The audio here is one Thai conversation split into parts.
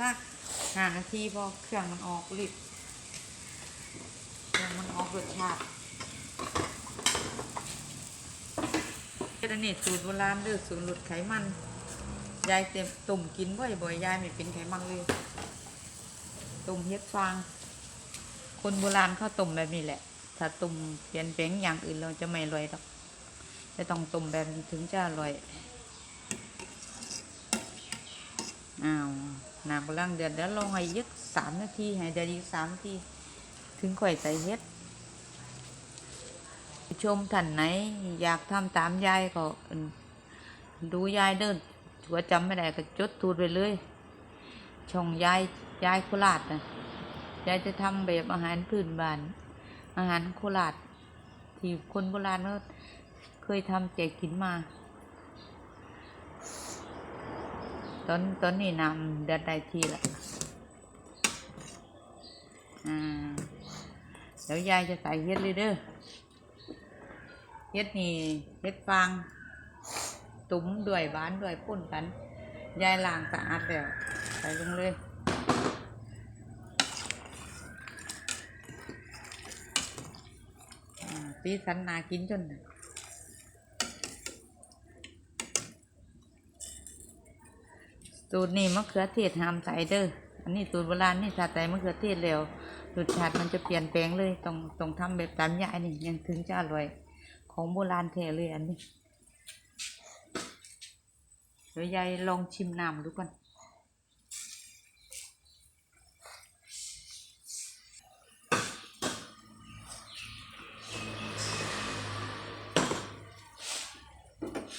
สักห้านาทีพอเครื่องมันออกฤทธิ์เครื่องมันออกรสชาติอันนี้สูตรโบราณเด้อสูตรหลุดไขมัน ยายเต็มตุ่มกินบ่อยๆยายไม่เป็นไขมันเลยตุ่มเฮ็ดฟาง คนโบราณเขาต้มแบบนี้แหละ ถ้าต้มเปลี่ยนแปลงอย่างอื่นเราจะไม่อร่อยหรอกจะต้องต้มแบบนี้ถึงจะอร่อย อ้าวน้ำกำลังเดือดแล้วลองให้ยึกสามนาทีให้เดือดอีกสามนาที ถึงค่อยใส่เฮ็ดชมท่านไหน อยากทำตามยายก็อืมดูยายเดินถือว่าจำไม่ได้ก็จดตูดไปเลยช่องยายยายโคราชนะยายจะทำแบบอาหารพื้นบ้าน อาหารโคราชที่คนโบราณเขาเคยทำแจกกินมา ตอนตอนนี้นำเดือดได้ทีละอ่าเดี๋ยวยายจะใส่เฮ็ดเลยเด้อเฮ็ดนี่เฮ็ดฟางตุ้มด้วยบ้านด้วยปุ่นกัน ยายล้างสะอาดแล้วใส่ลงเลยสีสันนากินจนนะ สูตรนี้มะเขือเทศหามใส่เด้อ อันนี้สูตรโบราณนี่ถ้าใส่มะเขือเทศแล้วรสชาติมันจะเปลี่ยนแปลงเลยต้องต้องทำแบบตามยายนี่ยังถึงจะอร่อย ของโบราณแท้เลยอันนี้ เดี๋ยวยายลองชิมน้ำดูก่อน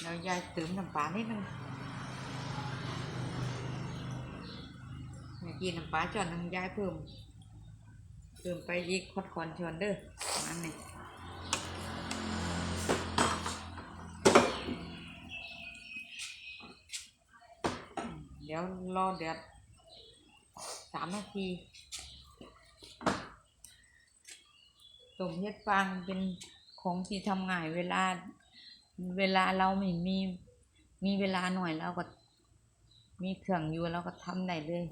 เดี๋ยวยายเติมน้ำปลานิดนึง กี้น้ำปลาจอนนึงยายเพิ่ม เพิ่มไปอีกคอดคอนชอนเด้ออันนี้เดี๋ยวรอเดือดสามนาทีต้มเฮ็ดฟางเป็นของที่ทำง่ายเวลา เวลาเราไม่มีมีเวลาหน่อยเราก็มีเครื่องอยู่เราก็ทำได้เลย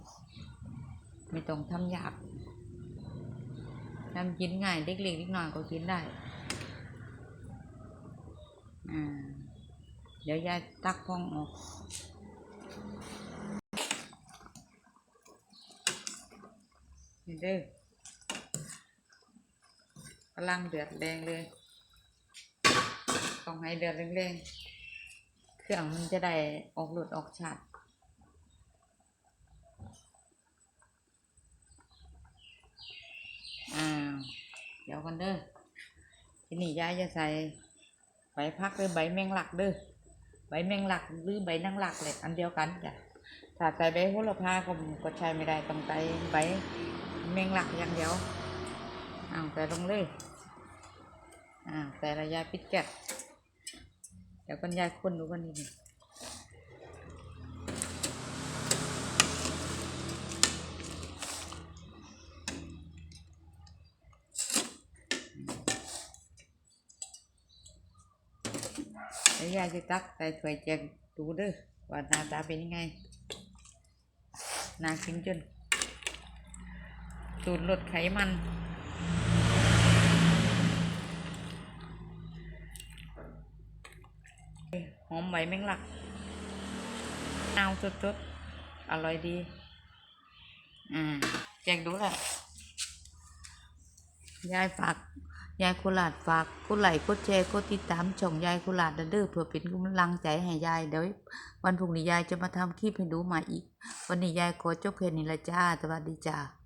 ไม่ต้องทำยากทำกินง่ายเล็กๆเล็กน้อยก็กินได้ อ่า เดี๋ยวยายตักฟองออกนี่เด้อกำลังเดือดแรงเลย ต้องให้เดือดแรงๆ เครื่องมันจะได้ออกหลุดออกชาติ อ้าว เดี๋ยวกันเด้อทีนี้ยายจะใส่ใบพักหรือใบแมงลักเด้อใบแมงลักหรือใบนางลักเลยอันเดียวกันจ้ะถ้าใส่ใบโหระพาก็ก็ใช้ไม่ได้ต้องใส่ใบแมงลักอย่างเดียวอ้าวใส่ลงเลยอ้าวใส่ระยะปิดแก๊สเดี๋ยวกันยายคนดูกันนิดนึง แล้วยายจะตักใส่ถ้วยแจกดูเด้อว่าหน้าตาเป็นยังไงน่ากินจนสูตรลดไขมันหอมใบแมงลักนาวสดๆ อร่อยดีอ่าแจกดูแหละยายฝาก ยายโคราชฝากกดไลค์กดแชร์กดติดตามช่องยายโคราชเด้อเพื่อเป็นกำลังใจให้ยายเดี๋ยววันพรุ่งนี้ยายจะมาทำคลิปให้ดูใหม่อีก วันนี้ยายขอจบแค่นี้ละจ้าสวัสดีจ้า